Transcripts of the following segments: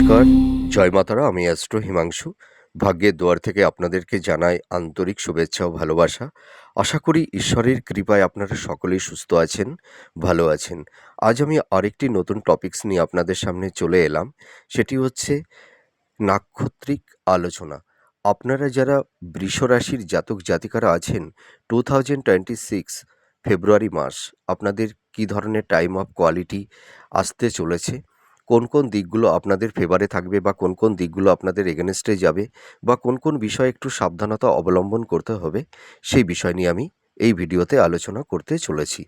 নমস্কার। জয় মাতারা, আমি অ্যাস্ট্রো হিমাংশু। ভাগ্যের দুয়ার থেকে আপনাদেরকে জানাই আন্তরিক শুভেচ্ছা ও ভালোবাসা। আশা করি ঈশ্বরের কৃপায় আপনারা সকলেই সুস্থ আছেন, ভালো আছেন। আজ আমি আরেকটি নতুন টপিকস নিয়ে আপনাদের সামনে চলে এলাম। সেটি হচ্ছে নাক্ষত্রিক আলোচনা। আপনারা যারা বৃষ রাশির জাতক জাতিকারা আছেন টু থাউজেন্ড টোয়েন্টি সিক্স ফেব্রুয়ারি মাস, আপনাদের কী ধরনের টাইম অফ কোয়ালিটি আসতে চলেছে? কোন কোন দিকগুলো আপনাদের ফেভারে থাকবে বা কোন কোন দিকগুলো আপনাদের এগেনস্টে যাবে বা কোন কোন বিষয়ে একটু সাবধানতা অবলম্বন করতে হবে সেই বিষয় নিয়ে আমি এই ভিডিওতে আলোচনা করতে চলেছি।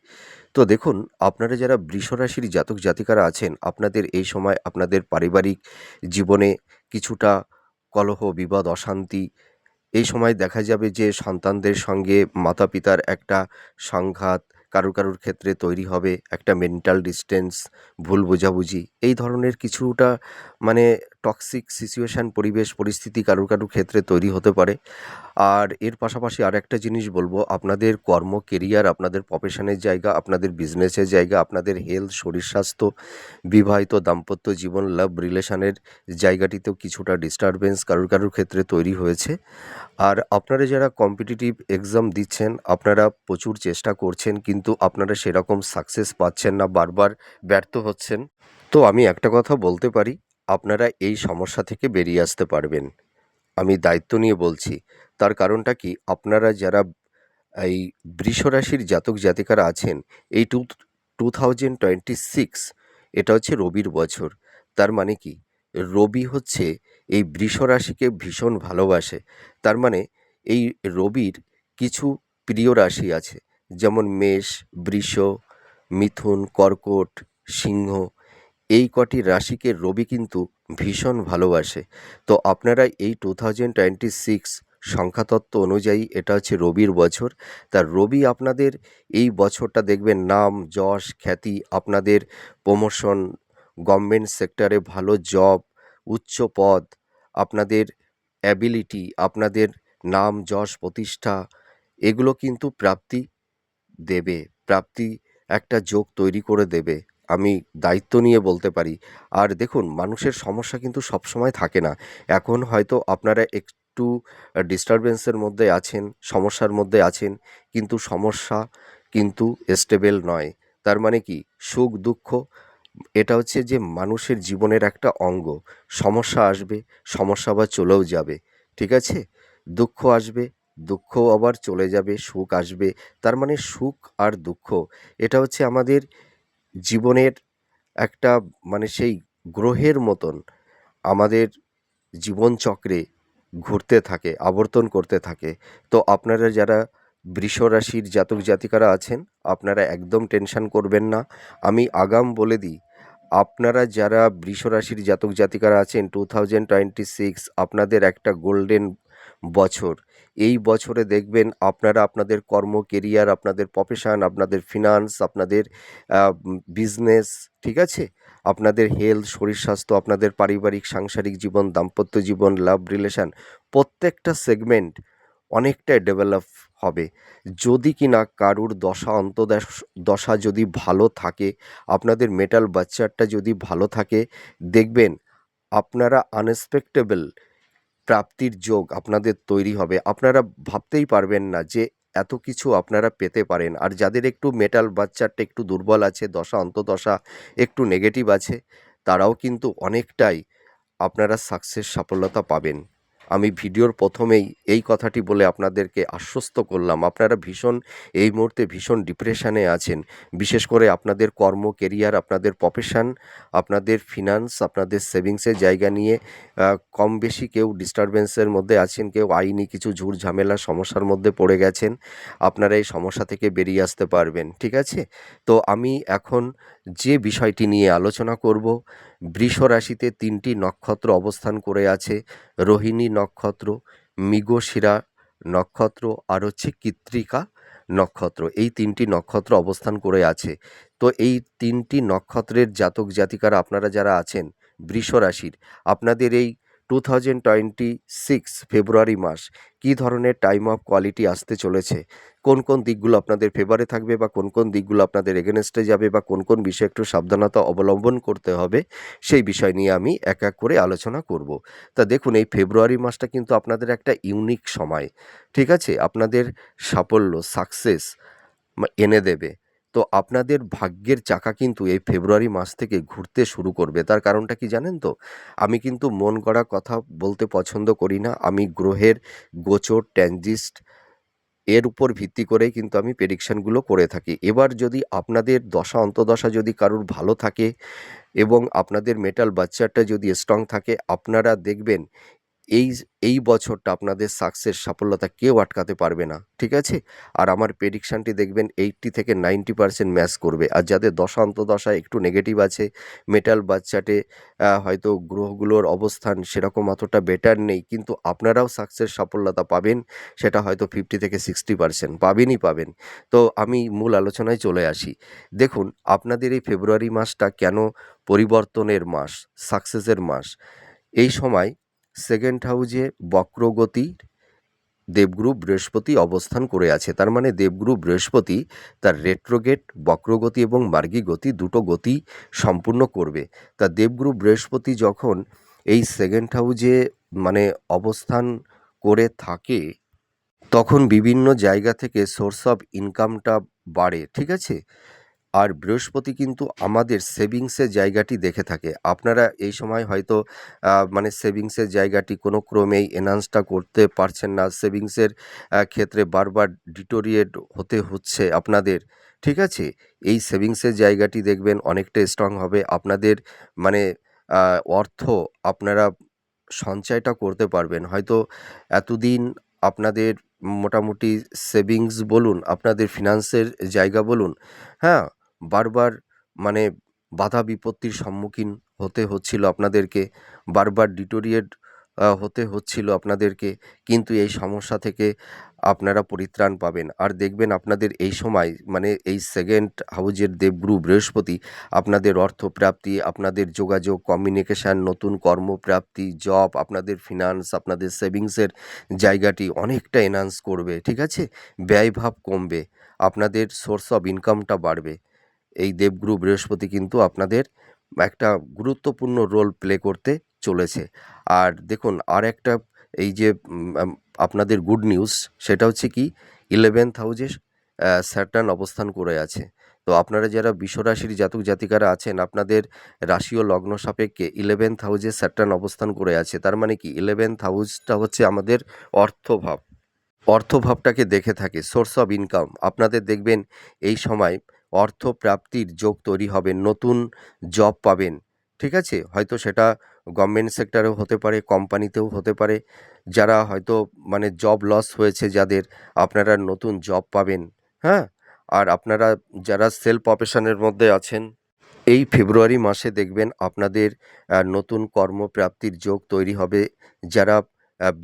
তো দেখুন, আপনারা যারা বৃষরাশির জাতক জাতিকারা আছেন, আপনাদের এই সময় আপনাদের পারিবারিক জীবনে কিছুটা কলহ, বিবাদ, অশান্তি, এই সময় দেখা যাবে যে সন্তানদের সঙ্গে মাতা পিতার একটা সংঘাত কারুর কারুর ক্ষেত্রে তৈরি হবে একটা মেন্টাল ডিস্টেন্স ভুল বোঝাবুঝি এই ধরনের কিছুটা মানে টক্সিক সিচুয়েশান পরিবেশ, পরিস্থিতি কারুর কারুর ক্ষেত্রে তৈরি হতে পারে। আর এর পাশাপাশি আর একটা জিনিস বলব, আপনাদের কর্ম কেরিয়ার আপনাদের প্রফেশনের জায়গা, আপনাদের বিজনেসের জায়গা, আপনাদের হেলথ শরীর স্বাস্থ্য, বিবাহিত, দাম্পত্য জীবন লাভ রিলেশনের জায়গাটিতেও কিছুটা ডিস্টারবেন্স কারুর কারুর ক্ষেত্রে তৈরি হয়েছে। আর আপনারা যারা কম্পিটিটিভ এক্সাম দিচ্ছেন, আপনারা প্রচুর চেষ্টা করছেন, কিন্তু আপনারা সেরকম সাকসেস পাচ্ছেন না, বারবার ব্যর্থ হচ্ছেন। তো আমি একটা কথা বলতে পারি আপনারা এই সমস্যা থেকে বেরিয়ে আসতে পারবেন। আমি দায়িত্ব নিয়ে বলছি, তার কারণটা কি? আপনারা যারা এই বৃষ রাশির জাতক জাতিকারা আছেন, এই two two thousand twenty six এটা হচ্ছে রবির বছর। তার মানে কি? রবি হচ্ছে এই বৃষ রাশিকে ভীষণ ভালোবাসে। তার মানে এই রবির কিছু প্রিয় রাশি আছে, যেমন মেষ, বৃষ, মিথুন, কর্কট, সিংহ এই কটি রাশিকে রবি কিন্তু ভীষণ ভালোবাসে। তো আপনারা এই টু থাউজেন্ড টোয়েন্টি সিক্স সংখ্যাতত্ত্ব অনুযায়ী এটা হচ্ছে রবির বছর। তা রবি আপনাদের এই বছরটা দেখবেন নাম, যশ, খ্যাতি, আপনাদের প্রমোশন গভর্নমেন্ট সেক্টরে ভালো জব উচ্চ পদ, আপনাদের অ্যাবিলিটি আপনাদের নাম, যশ, প্রতিষ্ঠা, এগুলো কিন্তু প্রাপ্তি দেবে, প্রাপ্তি একটা যোগ তৈরি করে দেবে। আমি দায়িত্ব নিয়ে বলতে পারি। আর দেখুন, মানুষের সমস্যা কিন্তু সবসময় থাকে না। এখন হয়তো আপনারা একটু ডিস্টারবেন্সের মধ্যে আছেন, সমস্যার মধ্যে আছেন, কিন্তু সমস্যা কিন্তু স্টেবেল নয়। তার মানে কি? সুখ, দুঃখ, এটা হচ্ছে যে মানুষের জীবনের একটা অঙ্গ। সমস্যা আসবে, সমস্যা আবার চলেও যাবে, ঠিক আছে? দুঃখ আসবে দুঃখ আবার চলে যাবে, সুখ আসবে। তার মানে সুখ আর দুঃখ, এটা হচ্ছে আমাদের জীবনের একটা মানে সেই গ্রহের মতন আমাদের জীবনচক্রে ঘুরতে থাকে, আবর্তন করতে থাকে। তো আপনারা যারা বৃষ রাশির জাতক জাতিকারা আছেন, আপনারা একদম টেনশন করবেন না। আমি আগাম বলে দিই, আপনারা যারা বৃষ রাশির জাতক জাতিকারা আছেন, টু থাউজেন্ড টোয়েন্টি সিক্স আপনাদের একটা গোল্ডেন বছর। এই বছরে দেখবেন আপনারা আপনাদের কর্ম কেরিয়ার আপনাদের প্রফেশন আপনাদের ফিনান্স আপনাদের বিজনেস ঠিক আছে? আপনাদের হেলথ শরীর স্বাস্থ্য, আপনাদের পারিবারিক, সাংসারিক জীবন, দাম্পত্য জীবন লাভ রিলেশান প্রত্যেকটা সেগমেন্ট অনেকটাই ডেভেলপ হবে। যদি কি না কারুর দশা, অন্তদশ, দশা যদি ভালো থাকে, আপনাদের মেটাল বাচ্চারটা যদি ভালো থাকে, দেখবেন আপনারা আনএক্সপেক্টেবল প্রাপ্তির যোগ আপনাদের তৈরি হবে। আপনারা ভাবতেই পারবেন না যে এত কিছু আপনারা পেতে পারেন। আর যাদের একটু মেটাল বাচ্চারটা একটু দুর্বল আছে, দশা, অন্তদশা একটু নেগেটিভ আছে, তারাও কিন্তু অনেকটাই আপনারা সাকসেস সফলতা পাবেন। আমি ভিডিওর প্রথমেই এই কথাটি বলে আপনাদেরকে আশ্বস্ত করলাম। আপনারা ভীষণ, এই মুহূর্তে ভীষণ ডিপ্রেশানে আছেন। বিশেষ করে আপনাদের কর্ম কেরিয়ার আপনাদের প্রফেশন আপনাদের ফিনান্স আপনাদের সেভিংসের জায়গা নিয়ে কম বেশি কেউ ডিস্টারবেন্সের মধ্যে আছেন, কেউ আইনি কিছু ঝুট ঝামেলা, সমস্যার মধ্যে পড়ে গেছেন, আপনারা এই সমস্যা থেকে বেরিয়ে আসতে পারবেন, ঠিক আছে? তো আমি এখন যে বিষয়টি নিয়ে আলোচনা করব, বৃষ রাশিতে তিনটি নক্ষত্র অবস্থান করে আছে, রোহিণী নক্ষত্র, মৃগশিরা নক্ষত্র আর হচ্ছে কৃত্রিকা নক্ষত্র। এই তিনটি নক্ষত্র অবস্থান করে আছে। তো এই তিনটি নক্ষত্রের জাতক জাতিকারা আপনারা যারা আছেন, বৃষ রাশির, আপনাদের এই টু থাউজেন্ড টোয়েন্টি সিক্স ফেব্রুয়ারি মাস, কী ধরনের টাইম অফ কোয়ালিটি আসতে চলেছে? কোন কোন দিকগুলো আপনাদের ফেভারে থাকবে বা কোন কোন দিকগুলো আপনাদের এগেনস্টে যাবে বা কোন কোন বিষয়ে একটু সাবধানতা অবলম্বন করতে হবে, সেই বিষয় নিয়ে আমি এক এক করে আলোচনা করব। তা দেখুন, এই ফেব্রুয়ারি মাসটা কিন্তু আপনাদের একটা ইউনিক সময়, ঠিক আছে? আপনাদের সাফল্য সাকসেস এনে দেবে। তো আপনাদের ভাগ্যের চাকা কিন্তু এই ফেব্রুয়ারি মাস থেকে ঘুরতে শুরু করবে। তার কারণটা কি জানেন তো? আমি কিন্তু মন গড়া কথা বলতে পছন্দ করি না। আমি গ্রহের গোচর, ট্যানজিস্ট এর উপর ভিত্তি করেই কিন্তু আমি প্রেডিকশানগুলো করে থাকি। এবার যদি আপনাদের দশা, অন্তদশা যদি কারুর ভালো থাকে এবং আপনাদের মেটাল বাচ্চাটা যদি স্ট্রং থাকে, আপনারা দেখবেন এই এই বছরটা আপনাদের সাকসেস সাফল্যতা কেউ আটকাতে পারবে না, ঠিক আছে? আর আমার প্রেডিকশানটি দেখবেন এইটটি থেকে নাইনটি পার্সেন্ট ম্যাচ করবে। আর যাদের দশা অন্তদশা একটু নেগেটিভ আছে মেটাল বাচ্চাটে হয়তো গ্রহগুলোর অবস্থান সেরকম অতটা বেটার নেই, কিন্তু আপনারাও সাকসেস সাফল্যতা পাবেন, সেটা হয়তো ফিফটি থেকে সিক্সটি পার্সেন্ট পাবেনই পাবেন। তো আমি মূল আলোচনায় চলে আসি। দেখুন, আপনাদের এই ফেব্রুয়ারি মাসটা কেন পরিবর্তনের মাস সাকসেসের মাস? এই সময় সেকেন্ড হাউজে বক্রগতির দেবগুরু বৃহস্পতি অবস্থান করে আছে। তার মানে দেবগুরু বৃহস্পতি তার রেট্রোগেট বক্রগতি এবং মার্গী গতি দুটো গতি সম্পূর্ণ করবে। তা দেবগুরু বৃহস্পতি যখন এই সেকেন্ড হাউজে মানে অবস্থান করে থাকে, তখন বিভিন্ন জায়গা থেকে সোর্স অফ ইনকামটা বাড়ে, ঠিক আছে? আর বৃহস্পতি কিন্তু আমাদের সেভিংসের জায়গাটি দেখে থাকে। আপনারা এই সময় হয়তো মানে সেভিংসের জায়গাটি কোনো ক্রমেই এনহান্সটা করতে পারছেন না। সেভিংসের ক্ষেত্রে বারবার ডিটোরিয়েট হতে হচ্ছে আপনাদের, ঠিক আছে? এই সেভিংসের জায়গাটি দেখবেন অনেকটা স্ট্রং হবে। আপনাদের মানে অর্থ আপনারা সঞ্চয়টা করতে পারবেন। হয়তো এতদিন আপনাদের মোটামুটি সেভিংস বলুন, আপনাদের ফিনান্সের জায়গা বলুন হ্যাঁ? বারবার মানে বাধা বিপত্তির সম্মুখীন হতে হচ্ছিল আপনাদেরকে, বারবার ডিটোরিয়েট হতে হচ্ছিল আপনাদেরকে, কিন্তু এই সমস্যা থেকে আপনারা পরিত্রাণ পাবেন। আর দেখবেন আপনাদের এই সময় মানে এই সেকেন্ড হাউজের দেবগুরু বৃহস্পতি আপনাদের অর্থপ্রাপ্তি, আপনাদের যোগাযোগ কমিউনিকেশান নতুন কর্মপ্রাপ্তি জব আপনাদের ফিনান্স আপনাদের সেভিংসের জায়গাটি অনেকটা এনহান্স করবে, ঠিক আছে? ব্যয়ভাব কমবে, আপনাদের সোর্স অব ইনকামটা বাড়বে। এই দেবগুরু বৃহস্পতি কিন্তু আপনাদের একটা গুরুত্বপূর্ণ রোল প্লে করতে চলেছে। আর দেখুন আর একটা এই যে আপনাদের গুড নিউজ সেটা হচ্ছে কি ইলেভেন্থ হাউজে স্যাটার্ন অবস্থান করে আছে। তো আপনারা যারা বিশ্বরাশির জাতক জাতিকারা আছেন, আপনাদের রাশি ও লগ্ন সাপেক্ষে ইলেভেন্থ হাউজে স্যাটার্ন অবস্থান করে আছে। তার মানে কি ইলেভেন্থ হাউসটা হচ্ছে আমাদের অর্থভাব। অর্থভাবটাকে দেখে থাকে সোর্স অফ ইনকাম আপনাদের দেখবেন, এই সময় অর্থ প্রাপ্তির যোগ তৈরি হবে, নতুন জব পাবেন। ঠিক আছে? হয়তো সেটা গভর্নমেন্ট সেক্টরেও হতে পারে কোম্পানিতেও হতে পারে। যারা হয়তো মানে জব লস হয়েছে, যাদের আপনারা নতুন জব পাবেন হ্যাঁ? আর আপনারা যারা সেলফ প্রফেশনের মধ্যে আছেন, এই ফেব্রুয়ারি মাসে দেখবেন আপনাদের নতুন কর্মপ্রাপ্তির যোগ তৈরি হবে। যারা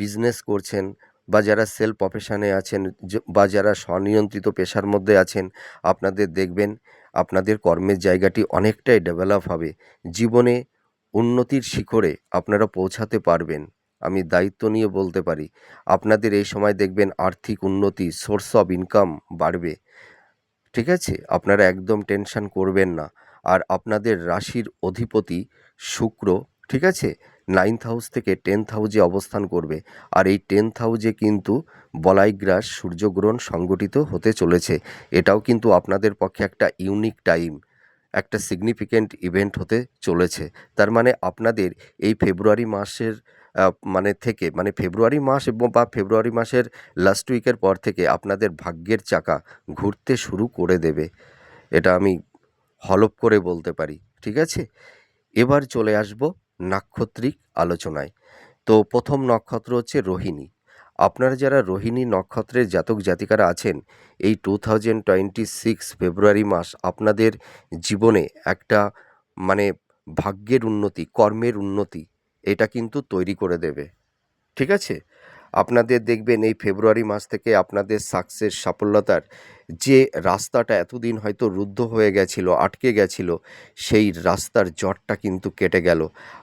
বিজনেস করছেন বা যারা সেলফ প্রফেশনে আছেন বা যারা স্বনিয়ন্ত্রিত পেশার মধ্যে আছেন, আপনাদের দেখবেন আপনাদের কর্মের জায়গাটি অনেকটাই ডেভেলপ হবে। জীবনে উন্নতির শিখরে আপনারা পৌঁছাতে পারবেন। আমি দায়িত্ব নিয়ে বলতে পারি, আপনাদের এই সময় দেখবেন আর্থিক উন্নতি সোর্স অব ইনকাম বাড়বে। ঠিক আছে? আপনারা একদম টেনশন করবেন না। আর আপনাদের রাশির অধিপতি শুক্র, ঠিক আছে? নাইন্থ হাউস থেকে টেন্থ হাউসে অবস্থান করবে। আর এই টেন্থ হাউজে কিন্তু বলাইগ্রাস সূর্যগ্রহণ সংগঠিত হতে চলেছে। এটাও কিন্তু আপনাদের পক্ষে একটা ইউনিক টাইম একটা সিগনিফিক্যান্ট ইভেন্ট হতে চলেছে। তার মানে আপনাদের এই ফেব্রুয়ারি মাসের মানে থেকে মানে ফেব্রুয়ারি মাস এবং বা ফেব্রুয়ারি মাসের লাস্ট উইকের পর থেকে আপনাদের ভাগ্যের চাকা ঘুরতে শুরু করে দেবে। এটা আমি হলপ করে বলতে পারি। ঠিক আছে? এবার চলে আসব নাক্ষত্রিক আলোচনায়। তো প্রথম নক্ষত্র হচ্ছে রোহিণী। আপনারা যারা রোহিণী নক্ষত্রের জাতক জাতিকারা আছেন, এই টু থাউজেন্ড টোয়েন্টি সিক্স ফেব্রুয়ারি মাস আপনাদের জীবনে একটা মানে ভাগ্যের উন্নতি, কর্মের উন্নতি, এটা কিন্তু তৈরি করে দেবে। ঠিক আছে? আপনাদের দেখবেন এই ফেব্রুয়ারি মাস থেকে আপনাদের সাকসেস, সাফল্যতার যে রাস্তাটা এতদিন হয়তো রুদ্ধ হয়ে গেছিল, আটকে গেছিল, সেই রাস্তার জটটা কিন্তু কেটে গেল।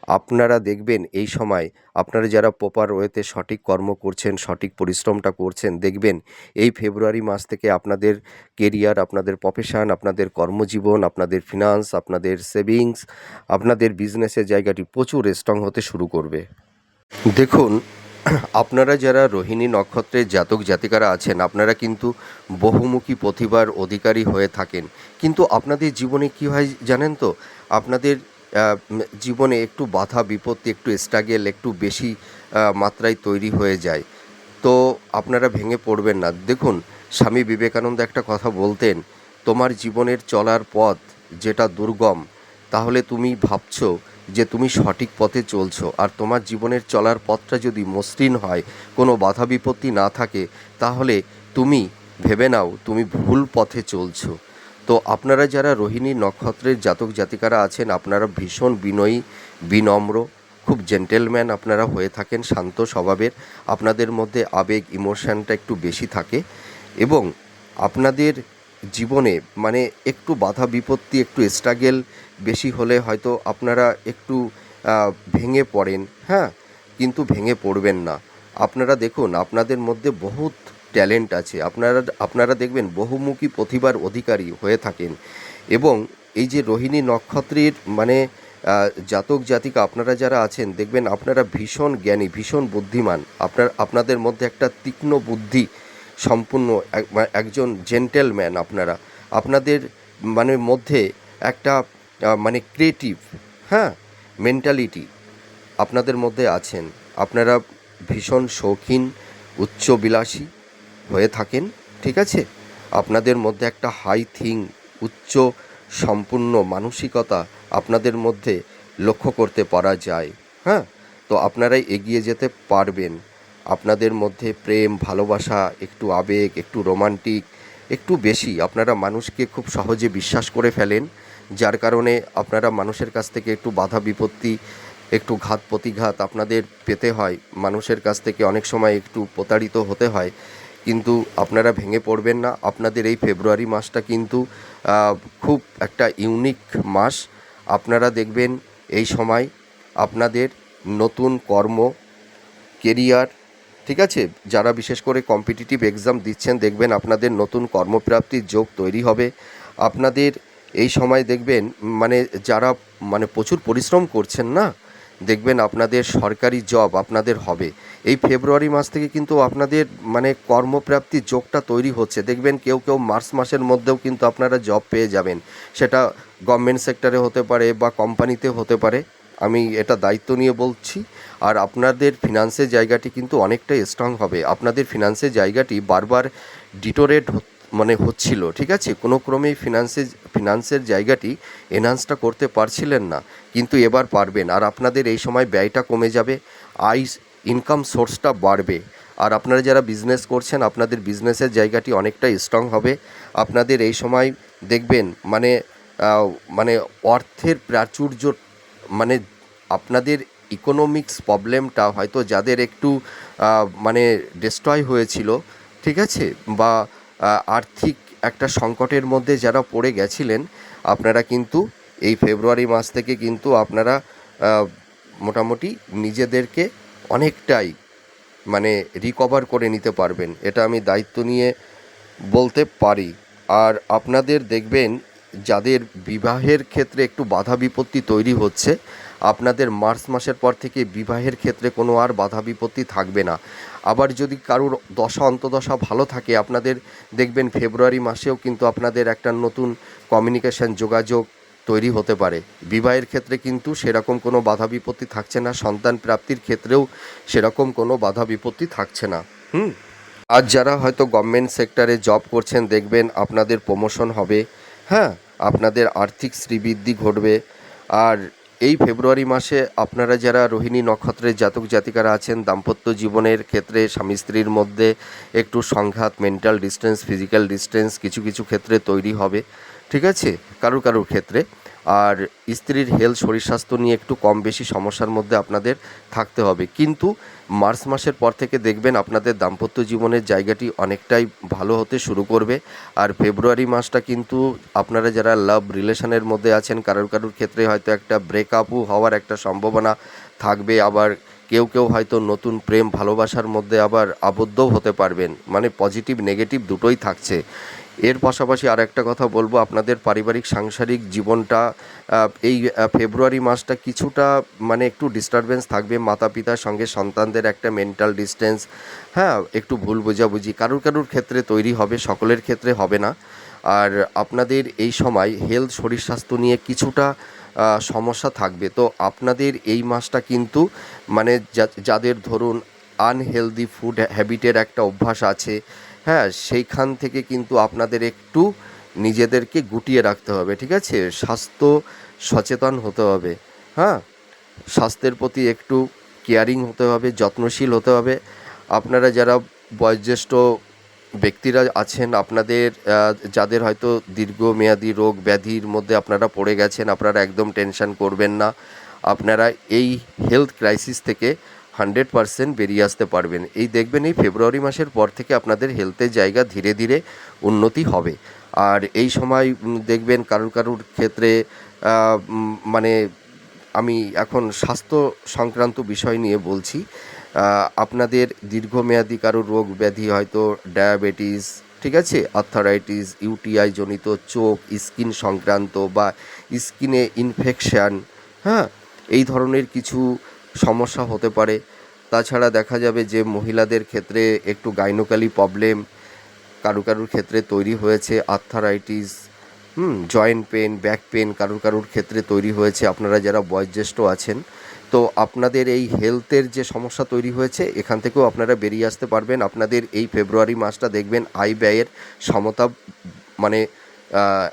আপনারা দেখবেন এই সময় আপনারা যারা প্রপার ওয়েতে সঠিক কর্ম করছেন, সঠিক পরিশ্রমটা করছেন, দেখবেন এই ফেব্রুয়ারি মাস থেকে আপনাদের কেরিয়ার আপনাদের প্রফেশন আপনাদের কর্মজীবন, আপনাদের ফিনান্স আপনাদের সেভিংস আপনাদের বিজনেসের জায়গাটি প্রচুর স্ট্রং হতে শুরু করবে। দেখুন আপনারা যারা রোহিণী নক্ষত্রের জাতক জাতিকারা আছেন, আপনারা কিন্তু বহুমুখী প্রতিভার অধিকারী হয়ে থাকেন। কিন্তু আপনাদের জীবনে কী হয় জানেন তো? আপনাদের জীবনে একটু বাধা, বিপত্তি, একটু স্ট্রাগেল একটু বেশি মাত্রায় তৈরি হয়ে যায়। তো আপনারা ভেঙে পড়বেন না। দেখুন, স্বামী বিবেকানন্দ একটা কথা বলতেন, তোমার জীবনের চলার পথ যেটা দুর্গম, তাহলে তুমি ভাবছ যে তুমি সঠিক পথে চলছো আর তোমার জীবনের চলার পথটা যদি মসৃণ হয়, কোনো বাধা বিপত্তি না থাকে, তাহলে তুমি ভেবে নাও তুমি ভুল পথে চলছো। তো আপনারা যারা রোহিণী নক্ষত্রের জাতক জাতিকারা আছেন, আপনারা ভীষণ বিনয়ী, বিনম্র, খুব জেন্টেলম্যান আপনারা হয়ে থাকেন, শান্ত স্বভাবের। আপনাদের মধ্যে আবেগ ইমোশনটা একটু বেশি থাকে এবং আপনাদের জীবনে মানে একটু বাধা বিপত্তি, একটু স্ট্রাগেল বেশি হলে হয়তো আপনারা একটু ভেঙে পড়েন হ্যাঁ? কিন্তু ভেঙে পড়বেন না। আপনারা দেখুন, আপনাদের মধ্যে বহুত ট্যালেন্ট আছে। আপনারা আপনারা দেখবেন, বহুমুখী প্রতিভার অধিকারী হয়ে থাকেন। এবং এই যে রোহিণী নক্ষত্রের মানে জাতক জাতিকা, আপনারা যারা আছেন, দেখবেন আপনারা ভীষণ জ্ঞানী, ভীষণ বুদ্ধিমান। আপনার, আপনাদের মধ্যে একটা তীক্ষ্ণ বুদ্ধি সম্পূর্ণ এক- একজন জেন্টেলম্যান আপনারা। আপনাদের মানে মধ্যে একটা মানে ক্রিয়েটিভ হ্যাঁ মেন্টালিটি আপনাদের মধ্যে আছেন। আপনারা ভীষণ শৌখিন, উচ্চবিলাসী হয়ে থাকেন, ঠিক আছে? আপনাদের মধ্যে একটা হাই থিং উচ্চ সম্পূর্ণ মানসিকতা আপনাদের মধ্যে লক্ষ্য করতে পারা যায় হ্যাঁ? তো আপনারাই এগিয়ে যেতে পারবেন। আপনাদের মধ্যে প্রেম, ভালোবাসা, একটু আবেগ, একটু রোমান্টিক, একটু বেশি আপনারা মানুষকে খুব সহজে বিশ্বাস করে ফেলেন, যার কারণে আপনারা মানুষের কাছ থেকে একটু বাধা বিপত্তি, একটু ঘাত প্রতিঘাত আপনাদের পেতে হয়। মানুষের কাছ থেকে অনেক সময় একটু প্রতারিত হতে হয়। কিন্তু আপনারা ভেঙে পড়বেন না। আপনাদের এই ফেব্রুয়ারি মাসটা কিন্তু খুব একটা ইউনিক মাস। আপনারা দেখবেন এই সময় আপনাদের নতুন কর্ম কেরিয়ার ঠিক আছে? যারা বিশেষ করে কম্পিটিটিভ এক্সাম দিচ্ছেন, দেখবেন আপনাদের নতুন কর্মপ্রাপ্তির যোগ তৈরি হবে। আপনাদের এই সময় দেখবেন মানে যারা মানে প্রচুর পরিশ্রম করছেন না, দেখবেন আপনাদের সরকারি জব আপনাদের হবে। এই ফেব্রুয়ারি মাস থেকে কিন্তু আপনাদের মানে কর্মপ্রাপ্তির যোগটা তৈরি হচ্ছে। দেখবেন কেউ কেউ মার্চ মাসের মধ্যেও কিন্তু আপনারা জব পেয়ে যাবেন। সেটা গভর্নমেন্ট সেক্টরে হতে পারে বা কোম্পানিতে হতে পারে। আমি এটা দায়িত্ব নিয়ে বলছি। আর আপনাদের ফিনান্সের জায়গাটি কিন্তু অনেকটাই স্ট্রং হবে। আপনাদের ফিনান্সের জায়গাটি বারবার ডিটোরেট মানে হচ্ছিল, ঠিক আছে? কোনো ক্রমেই ফিনান্সের ফিনান্সের জায়গাটি এনহান্সটা করতে পারছিলেন না, কিন্তু এবার পারবেন। আর আপনাদের এই সময় ব্যয়টা কমে যাবে আই ইনকাম সোর্সটা বাড়বে। আর আপনারা যারা বিজনেস করছেন, আপনাদের বিজনেসের জায়গাটি অনেকটাই স্ট্রং হবে। আপনাদের এই সময় দেখবেন মানে মানে অর্থের প্রাচুর্য মানে আপনাদের ইকোনমিক্স প্রবলেমটা হয়তো যাদের একটু মানে ডিস্ট্রয় হয়েছিল, ঠিক আছে? বা আর্থিক একটা সংকটের মধ্যে যারা পড়ে গেছিলেন, আপনারা কিন্তু এই ফেব্রুয়ারি মাস থেকে কিন্তু আপনারা মোটামুটি নিজেদেরকে অনেকটাই মানে রিকভার করে নিতে পারবেন। এটা আমি দায়িত্ব নিয়ে বলতে পারি। আর আপনাদের দেখবেন যাদের বিবাহের ক্ষেত্রে একটু বাধা বিপত্তি তৈরি হচ্ছে, আপনাদের মার্চ মাসের পর থেকে বিবাহের ক্ষেত্রে কোনো আর বাধা বিপত্তি থাকবে না। আবার যদি কারোর দশা, অন্তদশা ভালো থাকে, আপনাদের দেখবেন ফেব্রুয়ারি মাসেও কিন্তু আপনাদের একটা নতুন কমিউনিকেশন যোগাযোগ তৈরি হতে পারে। বিবাহের ক্ষেত্রে কিন্তু সেরকম কোনো বাধা বিপত্তি থাকছে না, সন্তান প্রাপ্তির ক্ষেত্রেও সেরকম কোনো বাধা বিপত্তি থাকছে না। হুম? আর যারা হয়তো গভর্নমেন্ট সেক্টরে জব করছেন, দেখবেন আপনাদের প্রমোশন হবে। হ্যাঁ? আপনাদের আর্থিক শ্রীবৃদ্ধি ঘটবে। আর এই ফেব্রুয়ারি মাসে আপনারা যারা রোহিণী নক্ষত্রের জাতক জাতিকারা আছেন, দাম্পত্য জীবনের ক্ষেত্রে স্বামী স্ত্রীর মধ্যে একটু সংঘাত মেন্টাল ডিস্টেন্স ফিজিক্যাল ডিস্টেন্স কিছু কিছু ক্ষেত্রে তৈরি হবে। ঠিক আছে? কারুর কারুর ক্ষেত্রে। আর স্ত্রীর হেলথ শরীর স্বাস্থ্য নিয়ে একটু কম বেশি সমস্যার মধ্যে আপনাদের থাকতে হবে। কিন্তু মার্চ মাসের পর থেকে দেখবেন আপনাদের দাম্পত্য জীবনের জায়গাটি অনেকটাই ভালো হতে শুরু করবে। আর ফেব্রুয়ারি মাসটা কিন্তু আপনারা যারা লাভ রিলেশনের মধ্যে আছেন, কারোর কারোর ক্ষেত্রে হয়তো একটা ব্রেকআপও হওয়ার একটা সম্ভাবনা থাকবে। আবার কেউ কেউ হয়তো নতুন প্রেম ভালোবাসার মধ্যে আবার আবদ্ধও হতে পারবেন। মানে পজিটিভ নেগেটিভ দুটোই থাকছে। এর পাশাপাশি আর একটা কথা বলব, আপনাদের পারিবারিক সাংসারিক জীবনটা এই ফেব্রুয়ারি মাসটা কিছুটা মানে একটু ডিস্টারবেন্স থাকবে। মাতা পিতার সঙ্গে সন্তানদের একটা মেন্টাল ডিস্টেন্স হ্যাঁ একটু ভুল বোঝাবুঝি কারুর কারুর ক্ষেত্রে তৈরি হবে, সকলের ক্ষেত্রে হবে না। আর আপনাদের এই সময় হেলথ শরীর স্বাস্থ্য নিয়ে কিছুটা সমস্যা থাকবে। তো আপনাদের এই মাসটা কিন্তু মানে যাদের ধরুন আনহেলদি ফুড হ্যাবিটের একটা অভ্যাস আছে হ্যাঁ সেইখান থেকে কিন্তু আপনাদের একটু নিজেদেরকে গুটিয়ে রাখতে হবে, ঠিক আছে? স্বাস্থ্য সচেতন হতে হবে হ্যাঁ? স্বাস্থ্যের প্রতি একটু কেয়ারিং হতে হবে, যত্নশীল হতে হবে। আপনারা যারা বয়োজ্যেষ্ঠ ব্যক্তিরা আছেন, আপনাদের যাদের হয়তো দীর্ঘমেয়াদী রোগ ব্যাধির মধ্যে আপনারা পড়ে গেছেন, আপনারা একদম টেনশন করবেন না। আপনারা এই হেলথ ক্রাইসিস থেকে হান্ড্রেড পারসেন্ট বেরিয়ে আসতে পারবেন। এই দেখবেন এই ফেব্রুয়ারি মাসের পর থেকে আপনাদের হেলথের জায়গা ধীরে ধীরে উন্নতি হবে। আর এই সময় দেখবেন কারুর কারুর ক্ষেত্রে মানে আমি এখন স্বাস্থ্য সংক্রান্ত বিষয় নিয়ে বলছি। আপনাদের দীর্ঘমেয়াদী কারও রোগ ব্যাধি হয়তো ডায়াবেটিস, ঠিক আছে? আর্থারাইটিস, ইউটিআই জনিত চোখ, স্কিন সংক্রান্ত বা স্কিনে ইনফেকশান হ্যাঁ? এই ধরনের কিছু সমস্যা হতে পারে। তাছাড়া দেখা যাবে যে মহিলাদের ক্ষেত্রে একটু গাইনোকালি প্রবলেম কারু কারুর ক্ষেত্রে তৈরি হয়েছে arthritis hmm joint pain back pain কারুর কারুর ক্ষেত্রে তৈরি হয়েছে। আপনারা যারা বয়োজ্যেষ্ঠ আছেন, তো আপনাদের এই হেলথের যে সমস্যা তৈরি হয়েছে, এখান থেকেও আপনারা বেরিয়ে আসতে পারবেন। আপনাদের এই ফেব্রুয়ারি মাসটা দেখবেন আয় ব্যয়ের সমতা মানে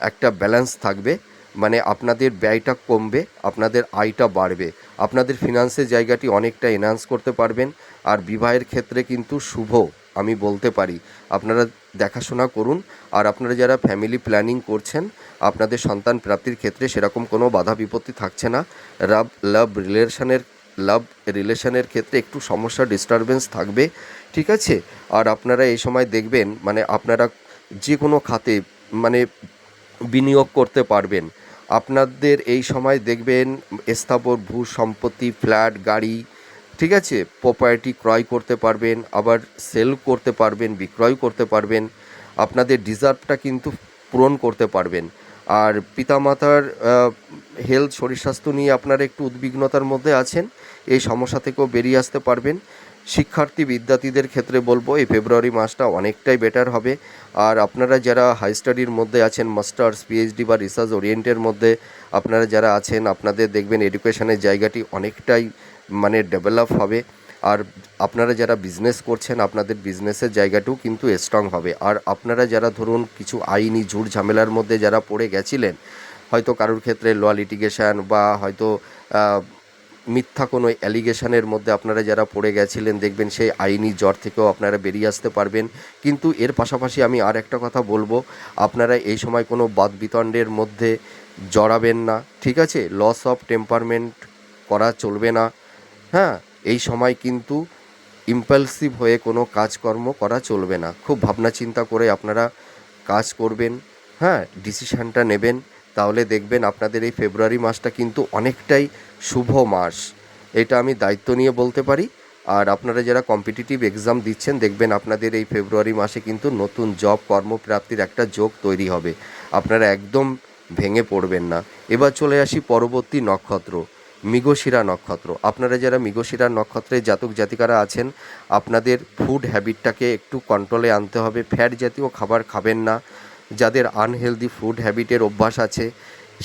একটা ব্যালেন্স থাকবে। মানে আপনাদের ব্যয়টা কমবে, আপনাদের আয়টা বাড়বে। আপনাদের ফিনান্সের জায়গাটি অনেকটা এনহান্স করতে পারবেন, আর বিবাহের ক্ষেত্রে কিন্তু শুভ, আমি বলতে পারি। আপনারা দেখাশোনা করুন, আর আপনারা যারা ফ্যামিলি প্ল্যানিং করছেন, আপনাদের সন্তান প্রাপ্তির ক্ষেত্রে সেরকম কোনো বাধা বিপত্তি থাকছে না। রাব লাভ রিলেশনের লাভ রিলেশনের ক্ষেত্রে একটু সমস্যা ডিস্টারবেন্স থাকবে, ঠিক আছে? আর আপনারা এই সময় দেখবেন মানে আপনারা যে কোনো খাতে মানে বিনিয়োগ করতে পারবেন। আপনাদের এই সময় দেখবেন স্থাবর ভূ সম্পত্তি, ফ্ল্যাট, গাড়ি, ঠিক আছে? প্রপার্টি ক্রয় করতে পারবেন, আবার সেল করতে পারবেন, বিক্রয় করতে পারবেন। আপনাদের ডিজার্ভটা কিন্তু পূরণ করতে পারবেন। আর পিতামাতার হেলথ শরীর স্বাস্থ্য নিয়ে আপনারা একটু উদ্বিগ্নতার মধ্যে আছেন, এই সমস্যা থেকেও বেরিয়ে আসতে পারবেন। শিক্ষার্থী বিদ্যার্থীদের ক্ষেত্রে বলব, এই ফেব্রুয়ারি মাসটা অনেকটাই বেটার হবে। আর আপনারা যারা হাই স্টাডির মধ্যে আছেন মাস্টার্স পিএইচডি বা রিসার্চ ওরিয়েন্টের মধ্যে আপনারা যারা আছেন, আপনাদের দেখবেন এডুকেশনের জায়গাটি অনেকটাই মানে ডেভেলপ হবে। আর আপনারা যারা বিজনেস করছেন, আপনাদের বিজনেসের জায়গাটাও কিন্তু স্ট্রং হবে। আর আপনারা যারা ধরুন কিছু আইনি ঝুট ঝামেলার মধ্যে যারা পড়ে গেছিলেন, হয়তো কারোর ক্ষেত্রে ল লিটিগেশন বা হয়তো মিথ্যা কোনো অ্যালিগেশনের মধ্যে আপনারা যারা পড়ে গেছিলেন দেখবেন সেই আইনি জ্বর থেকেও আপনারা বেরিয়ে আসতে পারবেন। কিন্তু এর পাশাপাশি আমি আর একটা কথা বলব, আপনারা এই সময় কোনো বাদ বিতণ্ডের মধ্যে জড়াবেন না, ঠিক আছে? লস অফ টেম্পারমেন্ট করা চলবে না। হ্যাঁ এই সময় কিন্তু ইম্পালসিভ হয়ে কোনো কাজকর্ম করা চলবে না। খুব ভাবনা চিন্তা করে আপনারা কাজ করবেন হ্যাঁ? ডিসিশানটা নেবেন, তাহলে দেখবেন আপনাদের এই ফেব্রুয়ারি মাসটা কিন্তু অনেকটাই শুভ মাস। এটা আমি দায়িত্ব নিয়ে বলতে পারি। আর আপনারা যারা কম্পিটিটিভ এক্সাম দিচ্ছেন, দেখবেন আপনাদের এই ফেব্রুয়ারি মাসে কিন্তু নতুন জব কর্মপ্রাপ্তির একটা যোগ তৈরি হবে। আপনারা একদম ভেঙে পড়বেন না। এবার চলে আসি পরবর্তী নক্ষত্র, মৃগশিরা নক্ষত্র। আপনারা যারা মৃগশিরা নক্ষত্রের জাতক জাতিকারা আছেন, আপনাদের ফুড হ্যাবিটটাকে একটু কন্ট্রোলে আনতে হবে। ফ্যাট জাতীয় খাবার খাবেন না। যাদের আনহেলদি ফুড হ্যাবিটের অভ্যাস আছে,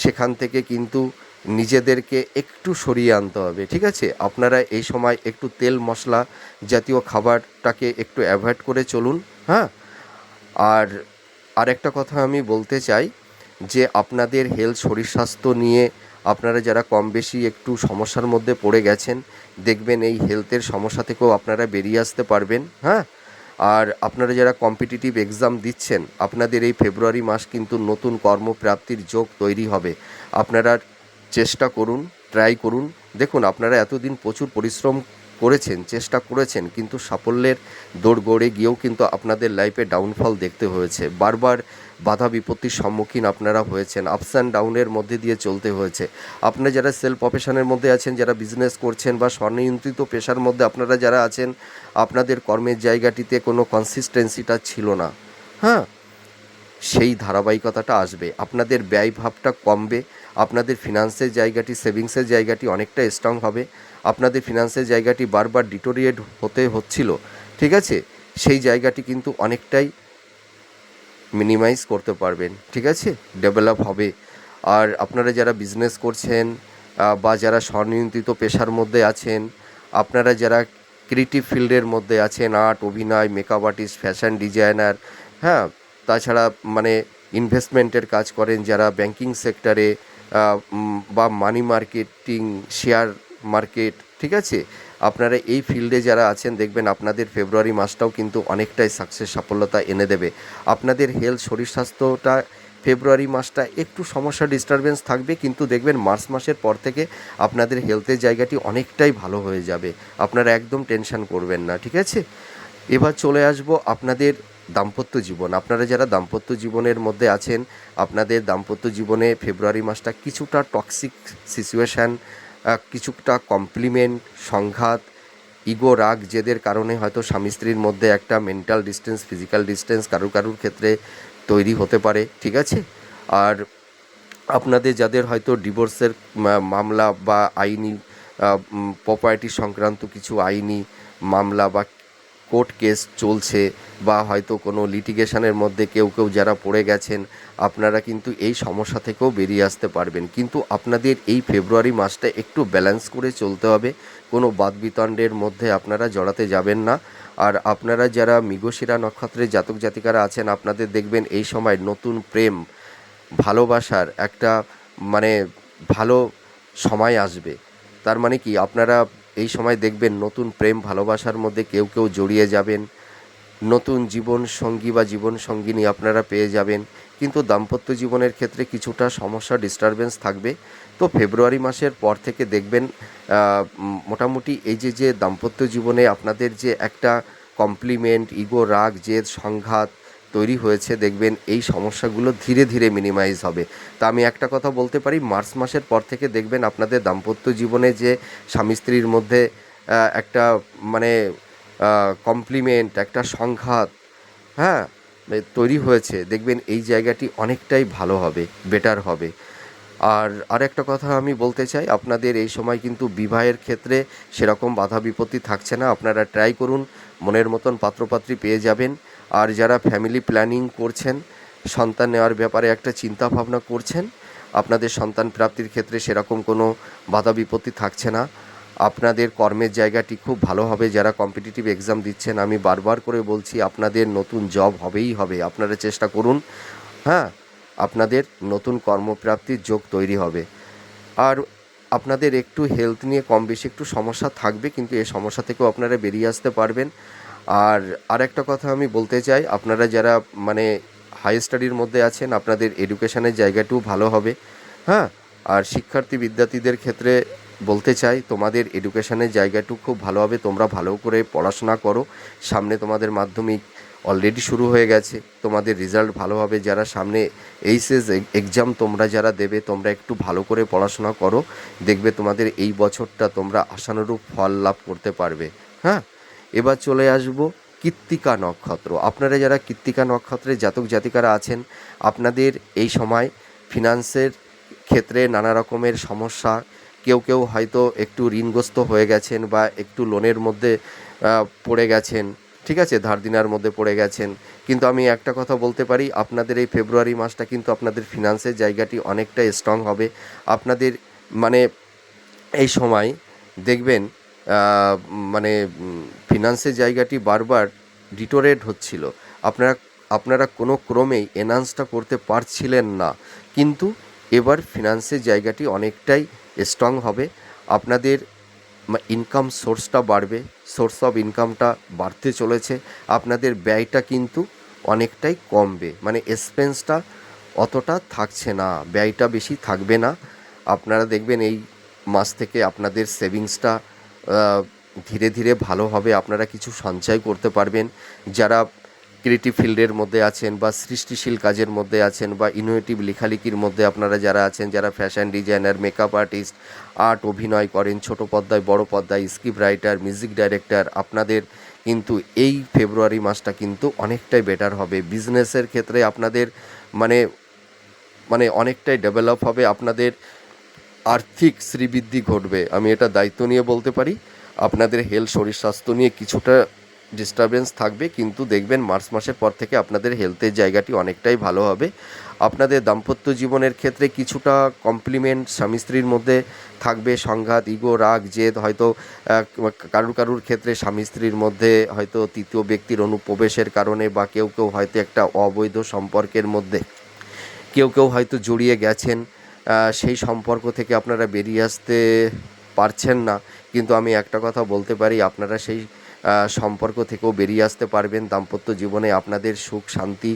সেখান থেকে কিন্তু নিজেদেরকে একটু সরিয়ে আনতে হবে, ঠিক আছে? আপনারা এই সময় একটু তেল, মশলা জাতীয় খাবারটাকে একটু অ্যাভয়েড করে চলুন হ্যাঁ? আর আরেকটা কথা আমি বলতে চাই যে আপনাদের হেলথ, শরীর স্বাস্থ্য নিয়ে আপনারা যারা কম বেশি একটু সমস্যার মধ্যে পড়ে গেছেন, দেখবেন এই হেলথের সমস্যা থেকেও আপনারা বেরিয়ে আসতে পারবেন হ্যাঁ? আর আপনারা যারা কম্পিটিটিভ এক্সাম দিচ্ছেন, আপনাদের এই ফেব্রুয়ারি মাস কিন্তু নতুন কর্মপ্রাপ্তির যোগ তৈরি হবে। আপনারা চেষ্টা করুন ট্রাই করুন। দেখুন, আপনারা এতদিন প্রচুর পরিশ্রম করেছেন, চেষ্টা করেছেন, কিন্তু সাফল্যের দৌড় গড়ে গিয়েও কিন্তু আপনাদের লাইফে ডাউনফল দেখতে হয়েছে। বারবার বাধা বিপত্তির সম্মুখীন আপনারা হয়েছেন আপস অ্যান্ড ডাউনের মধ্যে দিয়ে চলতে হয়েছে। আপনারা যারা সেলফ প্রফেশনের মধ্যে আছেন, যারা বিজনেস করছেন বা স্বনিয়ন্ত্রিত পেশার মধ্যে আপনারা যারা আছেন, আপনাদের কর্মের জায়গাটিতে কোনো কনসিস্টেন্সিটা ছিল না। হ্যাঁ সেই ধারাবাহিকতাটা আসবে। আপনাদের ব্যয়ভাবটা কমবে, আপনাদের ফিনান্সের জায়গাটি সেভিংসের জায়গাটি অনেকটা স্ট্রং হবে, আপনাদের ফিনান্সের জায়গাটি বারবার ডিটোরিয়েট হতে হচ্ছিল, ঠিক আছে? সেই জায়গাটি কিন্তু অনেকটাই মিনিমাইজ করতে পারবেন, ঠিক আছে? ডেভেলপ হবে। আর আপনারা যারা বিজনেস করছেন বা যারা স্বনিয়ন্ত্রিত পেশার মধ্যে আছেন, আপনারা যারা ক্রিয়েটিভ ফিল্ডের মধ্যে আছেন আর্ট অভিনয় মেকআপ আর্টিস্ট ফ্যাশন ডিজাইনার হ্যাঁ তাছাড়া মানে ইনভেস্টমেন্টের কাজ করেন যারা ব্যাংকিং সেক্টরে বা মানি মার্কেটিং শেয়ার মার্কেট ঠিক আছে? আপনারা এই ফিল্ডে যারা আছেন, দেখবেন আপনাদের ফেব্রুয়ারি মাসটাও কিন্তু অনেকটাই সাকসেস সাফল্যতা এনে দেবে। আপনাদের হেলথ শরীর স্বাস্থ্যটা ফেব্রুয়ারি মাসটা একটু সমস্যা ডিস্টারবেন্স থাকবে, কিন্তু দেখবেন মার্চ মাসের পর থেকে আপনাদের হেলথের জায়গাটি অনেকটাই ভালো হয়ে যাবে। আপনারা একদম টেনশন করবেন না, ঠিক আছে? এবার চলে আসব আপনাদের দাম্পত্য জীবন। আপনারা যারা দাম্পত্য জীবনের মধ্যে আছেন, আপনাদের দাম্পত্য জীবনে ফেব্রুয়ারি মাসটা কিছুটা টক্সিক সিচুয়েশান কিছুটা কমপ্লিমেন্ট সংঘাত ইগো রাগ, জেদের কারণে হয়তো স্বামী স্ত্রীর মধ্যে একটা মেন্টাল ডিস্টেন্স ফিজিক্যাল ডিস্টেন্স কারুর কারুর ক্ষেত্রে তৈরি হতে পারে, ঠিক আছে? আর আপনাদের যাদের হয়তো ডিভোর্সের মামলা বা আইনি প্রপার্টি সংক্রান্ত কিছু আইনি মামলা বা কোর্ট কেস চলছে বা হয়তো কোনো লিটিগেশনের মধ্যে কেউ কেউ যারা পড়ে গেছেন, আপনারা কিন্তু এই সমস্যা থেকেও বেরিয়ে আসতে পারবেন। কিন্তু আপনাদের এই ফেব্রুয়ারি মাসটা একটু ব্যালেন্স করে চলতে হবে। কোনো বাদবিতণ্ডের মধ্যে আপনারা জড়াতে যাবেন না। আর আপনারা যারা মৃগশিরা নক্ষত্রের জাতক জাতিকারা আছেন, আপনাদের দেখবেন এই সময় নতুন প্রেম, ভালোবাসার একটা মানে ভালো সময় আসবে। তার মানে কি, আপনারা এই সময় দেখবেন নতুন প্রেম ভালোবাসার মধ্যে কেউ কেউ জড়িয়ে যাবেন। নতুন জীবন সঙ্গী বা জীবন সঙ্গিনী আপনারা পেয়ে যাবেন। কিন্তু দাম্পত্য জীবনের ক্ষেত্রে কিছুটা সমস্যা ডিস্টারবেন্স থাকবে। তো ফেব্রুয়ারি মাসের পর থেকে দেখবেন মোটামুটি এই যে যে দাম্পত্য জীবনে আপনাদের যে একটা কমপ্লিমেন্ট ইগো রাগ, জেদ, সংঘাত তৈরি হয়েছে, দেখবেন এই সমস্যাগুলো ধীরে ধীরে মিনিমাইজ হবে। তা আমি একটা কথা বলতে পারি, মার্চ মাসের পর থেকে দেখবেন আপনাদের দাম্পত্য জীবনে যে স্বামী স্ত্রীর মধ্যে একটা মানে কমপ্লিমেন্ট একটা সংঘাত হ্যাঁ তৈরি হয়েছে, দেখবেন এই জায়গাটি অনেকটাই ভালো হবে বেটার হবে। আর আরেকটা কথা আমি বলতে চাই, আপনাদের এই সময় কিন্তু বিবাহের ক্ষেত্রে সেরকম বাধা বিপত্তি থাকছে না, আপনারা ট্রাই করুন, মনের মতন পাত্রপাত্রী পেয়ে যাবেন। আর যারা ফ্যামিলি প্ল্যানিং করছেন, সন্তান নেওয়ার ব্যাপারে একটা চিন্তা ভাবনা করছেন, আপনাদের সন্তান প্রাপ্তির ক্ষেত্রে সেরকম কোনো বাধা বিপত্তি থাকছে না। আপনাদের কর্মের জায়গাটি খুব ভালো হবে, যারা কম্পিটিটিভ এক্সাম দিচ্ছেন, আমি বারবার করে বলছি, আপনাদের নতুন জব হবেই হবে, আপনারা চেষ্টা করুন হ্যাঁ আপনাদের নতুন কর্মপ্রাপ্তির যোগ তৈরি হবে। আর আপনাদের একটু হেলথ নিয়ে কম বেশি একটু সমস্যা থাকবে, কিন্তু এই সমস্যা থেকেও আপনারা বেরিয়ে আসতে পারবেন। আর আরেকটা কথা আমি বলতে চাই, আপনারা যারা মানে হাই স্টাডির মধ্যে আছেন, আপনাদের এডুকেশনের জায়গাটিও ভালো হবে। হ্যাঁ? আর শিক্ষার্থী বিদ্যার্থীদের ক্ষেত্রে বলতে চাই, তোমাদের এডুকেশনের জায়গাটু খুব ভালো হবে। তোমরা ভালো করে পড়াশোনা করো। সামনে তোমাদের মাধ্যমিক অলরেডি শুরু হয়ে গেছে। তোমাদের রেজাল্ট ভালো হবে। যারা সামনে এইচএস এক্সাম তোমরা যারা দেবে, তোমরা একটু ভালো করে পড়াশোনা করো। দেখবে তোমাদের এই বছরটা তোমরা আশানুরূপ ফল লাভ করতে পারবে। হ্যাঁ? এবার চলে আসব কৃত্তিকা নক্ষত্র। আপনারা যারা কৃত্তিকা নক্ষত্রের জাতক জাতিকারা আছেন, আপনাদের এই সময় ফিনান্সের ক্ষেত্রে নানা রকমের সমস্যা, কেউ কেউ হয়তো একটু ঋণগ্রস্ত হয়ে গেছেন বা একটু লোনের মধ্যে পড়ে গেছেন, ঠিক আছে, ধার দিনার মধ্যে পড়ে গেছেন। কিন্তু আমি একটা কথা বলতে পারি, আপনাদের এই ফেব্রুয়ারি মাসটা কিন্তু আপনাদের ফিনান্সের জায়গাটি অনেকটা স্ট্রং হবে। আপনাদের মানে এই সময় দেখবেন মানে ফিনান্সের জায়গাটি বারবার ডিটোরেট হচ্ছিল। আপনারা আপনারা কোনো ক্রমেই এনহান্সটা করতে পারছিলেন না। কিন্তু এবার ফিনান্সের জায়গাটি অনেকটাই স্ট্রং হবে। আপনাদের ইনকাম সোর্সটা বাড়বে, সোর্স অফ ইনকামটা বাড়তে চলেছে। আপনাদের ব্যয়টা কিন্তু অনেকটাই কমবে। মানে এক্সপেন্সটা অতটা থাকছে না, ব্যয়টা বেশি থাকবে না। আপনারা দেখবেন এই মাস থেকে আপনাদের সেভিংসটা ধীরে ধীরে ভালো হবে আপনারা কিছু সঞ্চয় করতে পারবেন। যারা ক্রিয়েটিভ ফিল্ডের মধ্যে আছেন বা সৃষ্টিশীল কাজের মধ্যে আছেন বা ইনোভেটিভ লেখালেখির মধ্যে আপনারা যারা আছেন, যারা fashion designer makeup artist art অভিনয় করেন, ছোট পর্দায়, বড় পর্দায় স্ক্রিপ্ট রাইটার মিউজিক ডাইরেক্টর আপনাদের কিন্তু এই ফেব্রুয়ারি মাসটা কিন্তু অনেকটাই বেটার হবে। বিজনেসের ক্ষেত্রে আপনাদের মানে মানে অনেকটাই ডেভেলপ হবে। আপনাদের আর্থিক শ্রীবৃদ্ধি ঘটবে। আমি এটা দায়িত্ব নিয়ে বলতে পারি। আপনাদের হেলথ শরীর, স্বাস্থ্য নিয়ে কিছুটা ডিস্টারবেন্স থাকবে, কিন্তু দেখবেন মার্চ মাসের পর থেকে আপনাদের হেলথের জায়গাটি অনেকটাই ভালো হবে। আপনাদের দাম্পত্য জীবনের ক্ষেত্রে কিছুটা কমপ্লিমেন্ট স্বামী স্ত্রীর মধ্যে থাকবে, সংঘাত ইগো রাগ, জেদ, হয়তো কারুর কারুর ক্ষেত্রে স্বামী স্ত্রীর মধ্যে হয়তো তৃতীয় ব্যক্তির অনুপ্রবেশের কারণে বা কেউ কেউ হয়তো একটা অবৈধ সম্পর্কের মধ্যে, কেউ কেউ হয়তো জড়িয়ে গেছেন। সেই সম্পর্ক থেকে আপনারা বেরিয়ে আসতে পারছেন না। কিন্তু আমি একটা কথা বলতে পারি, আপনারা সেই সম্পর্ক থেকেও বেরিয়ে আসতে পারবেন। দাম্পত্য জীবনে আপনাদের সুখ, শান্তি,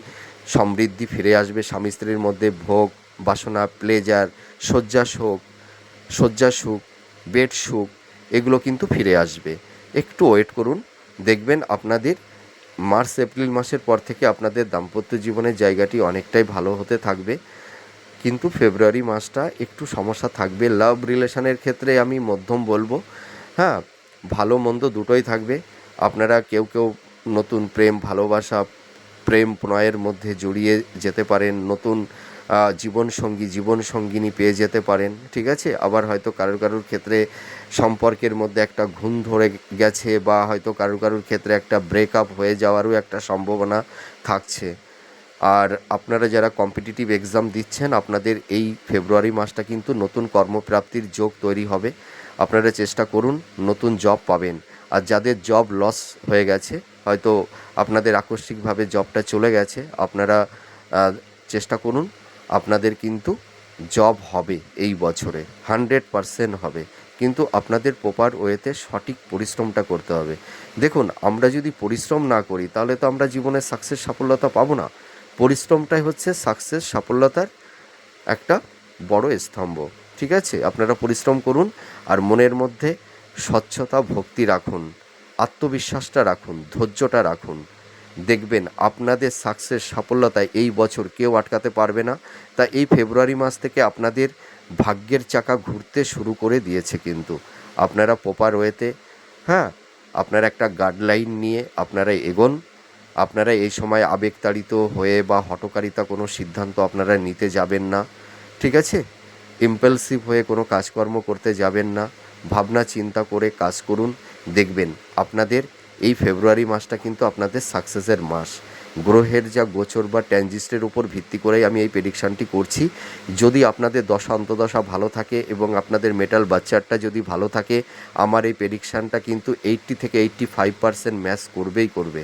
সমৃদ্ধি ফিরে আসবে। স্বামী স্ত্রীর মধ্যে ভোগ, বাসনা প্লেজার শয্যা সুখ শয্যা সুখ বেড সুখ, এগুলো কিন্তু ফিরে আসবে। একটু ওয়েট করুন, দেখবেন আপনাদের মার্চ, এপ্রিল মাসের পর থেকে আপনাদের দাম্পত্য জীবনের জায়গাটি অনেকটাই ভালো হতে থাকবে। কিন্তু ফেব্রুয়ারি মাসটা একটু সমস্যা থাকবে। লাভ রিলেশনের ক্ষেত্রে আমি মধ্যম বলব। হ্যাঁ ভালো মন্দ দুটোই থাকবে। আপনারা কেউ কেউ নতুন প্রেম, ভালোবাসা, প্রেম প্রণয়ের মধ্যে জড়িয়ে যেতে পারেন। নতুন জীবনসঙ্গী, জীবনসঙ্গিনী পেয়ে যেতে পারেন। ঠিক আছে? আবার হয়তো কারোর কারোর ক্ষেত্রে সম্পর্কের মধ্যে একটা ঘুম ধরে গেছে বা হয়তো কারোর কারোর ক্ষেত্রে একটা ব্রেকআপ হয়ে যাওয়ারও একটা সম্ভাবনা থাকছে। আর আপনারা যারা কম্পিটিটিভ এক্সাম দিচ্ছেন, আপনাদের এই ফেব্রুয়ারি মাসটা কিন্তু নতুন কর্মপ্রাপ্তির যোগ তৈরি হবে। আপনারা চেষ্টা করুন, নতুন জব পাবেন। আর যাদের জব লস হয়ে গেছে, হয়তো আপনাদের আকস্মিকভাবে জবটা চলে গেছে, আপনারা চেষ্টা করুন, আপনাদের কিন্তু জব হবে এই বছরে হান্ড্রেড পারসেন্ট হবে। কিন্তু আপনাদের প্রপার ওয়েতে সঠিক পরিশ্রমটা করতে হবে। দেখুন, আমরা যদি পরিশ্রম না করি, তাহলে তো আমরা জীবনে সাকসেস সাফল্যতা পাবো না। পরিশ্রমটাই হচ্ছে সাকসেস সাফল্যতার একটা বড় স্তম্ভ। ঠিক আছে? আপনারা পরিশ্রম করুন আর মনের মধ্যে স্বচ্ছতা, ভক্তি রাখুন, আত্মবিশ্বাসটা রাখুন, ধৈর্যটা রাখুন। দেখবেন আপনাদের সাকসেস সাফল্যতায় এই বছর কেউ আটকাতে পারবে না। তা এই ফেব্রুয়ারি মাস থেকে আপনাদের ভাগ্যের চাকা ঘুরতে শুরু করে দিয়েছে কিন্তু। আপনারা প্রপার ওয়েতে হ্যাঁ? আপনারা একটা গাইডলাইন নিয়ে আপনারা এগোন। আপনারা এই সময় আবেগতাড়িত হয়ে বা হটকারিতা কোনো সিদ্ধান্ত আপনারা নিতে যাবেন না, ঠিক আছে? ইম্পালসিভ হয়ে কোনো কাজকর্ম করতে যাবেন না, ভাবনা চিন্তা করে কাজ করুন, দেখবেন আপনাদের এই ফেব্রুয়ারি মাসটা কিন্তু আপনাদের সাকসেসের মাস। গ্রহের যা গোচর বা ট্যানজিস্টের উপর ভিত্তি করেই আমি এই প্রেডিকশানটি করছি। যদি আপনাদের দশা অন্তদশা ভালো থাকে এবং আপনাদের মেটাল বাচ্চারটা যদি ভালো থাকে, আমার এই প্রেডিকশানটা কিন্তু এইট্টি থেকে এইট্টি ফাইভ পার্সেন্ট ম্যাচ করবেই করবে।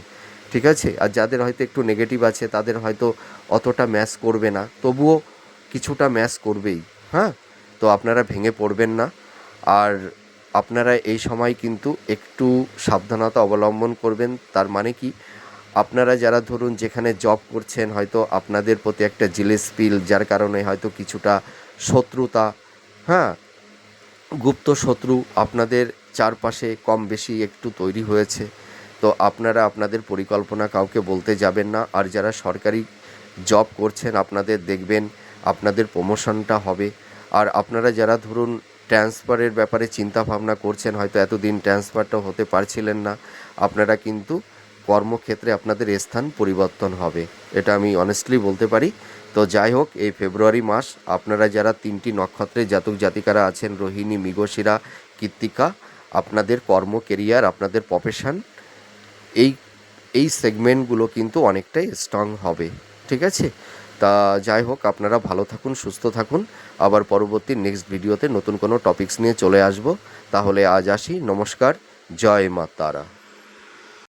ঠিক আছে? আর যাদের হয়তো একটু নেগেটিভ আছে, তাদের হয়তো অতটা ম্যাচ করবে না। তবুও কিছুটা ম্যাচ করবেই হ্যাঁ? তো আপনারা ভেঙে পড়বেন না। আর আপনারা এই সময় কিন্তু একটু সাবধানতা অবলম্বন করবেন। তার মানে কি? আপনারা যারা ধরুন যেখানে জব করছেন, হয়তো আপনাদের প্রতি একটা জিলেস ফিল যার কারণে হয়তো কিছুটা শত্রুতা হ্যাঁ? গুপ্ত শত্রু আপনাদের চারপাশে কম বেশি একটু তৈরি হয়েছে। তো আপনারা আপনাদের পরিকল্পনা কাউকে বলতে যাবেন না। আর যারা সরকারি জব করছেন, আপনাদের দেখবেন আপনাদের প্রমোশনটা হবে। আর আপনারা যারা ধরুন ট্রান্সফারের ব্যাপারে চিন্তা ভাবনা করছেন, হয়তো এতদিন ট্রান্সফারটা হতে পারছিলেন না, আপনারা কিন্তু কর্মক্ষেত্রে আপনাদের স্থান পরিবর্তন হবে। এটা আমি অনেস্টলি বলতে পারি। তো যাই হোক, এই ফেব্রুয়ারি মাস আপনারা যারা তিনটি নক্ষত্রের জাতক জাতিকারা আছেন, রোহিণী, মৃগশিরা, কৃত্তিকা, আপনাদের কর্ম কেরিয়ার আপনাদের প্রফেশন এই এই সেগমেন্টগুলো কিন্তু অনেকটাই স্ট্রং হবে, ঠিক আছে? তা যাই হোক, আপনারা ভালো থাকুন, সুস্থ থাকুন। আবার পরবর্তী নেক্সট ভিডিওতে নতুন কোনো টপিকস নিয়ে চলে আসব। তাহলে আজ আসি। নমস্কার, জয় মা তারা।